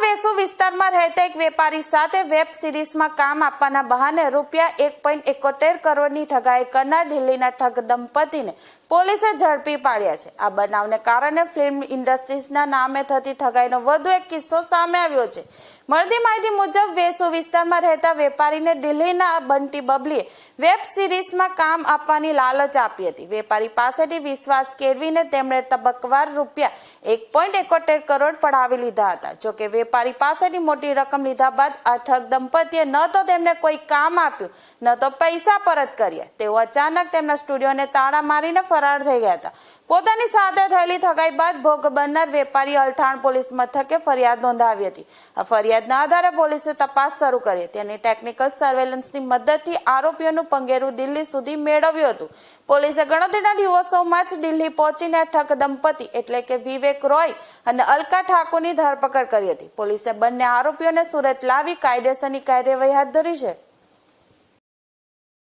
વિસ્તારમાં રહેતા એક વેપારી સાથે વેબ સિરીઝમાં કામ આપવાના બહાને રૂપિયા એક પોઈન્ટ એકોતેર કરોડની ઠગાઈ કરનાર દિલ્હીના ઠગ દંપતીને પોલીસે ઝડપી પાડ્યા છે. આ બનાવને કારણે ફિલ્મ ઇન્ડસ્ટ્રીઝના નામે થતી ઠગાઈનો વધુ એક કિસ્સો સામે આવ્યો છે. મળતી માહિતી મુજબ, વેસુ વિસ્તારમાં રહેતા વેપારીને દિલ્હીના બંટી બબલીએ વેબ સિરીઝમાં કામ આપવાની લાલચ આપી હતી. વેપારી પાસેથી વિશ્વાસ કેળવીને તેમણે તબક્કવાર રૂપિયા એક પોઈન્ટ એકોતેર કરોડ પડાવી લીધા હતા. જોકે વેપારી પાસેથી મોટી રકમ લીધા બાદ આ ઠગ દંપતીએ ન તો તેમને કોઈ કામ આપ્યું, ન તો પૈસા પરત કર્યા. તેઓ અચાનક તેમના સ્ટુડિયોને તાળા મારીને ફરાર થઈ ગયા હતા. પોતાની સાથે થયેલી ઠગાઈ બાદ ભોગ બનનાર વેપારી અલથાણ પોલીસ મથકે ફરિયાદ નોંધાવી હતી. આ ફરિયાદના આધારે પોલીસે તપાસ શરૂ કરી. હતી અને ટેકનિકલ સર્વેલન્સની મદદથી આરોપીઓનું પંગેરું દિલ્હી સુધી મેળવ્યું હતું. પોલીસે ગણતરીના દિવસોમાં જ દિલ્હી પહોંચીને ઠગ દંપતી એટલે કે વિવેક રોય અને અલકા ઠાકોરની ધરપકડ કરી હતી. પોલીસે બંને આરોપીઓને સુરત લાવી કાયદેસરની કાર્યવાહી હાથ ધરી છે.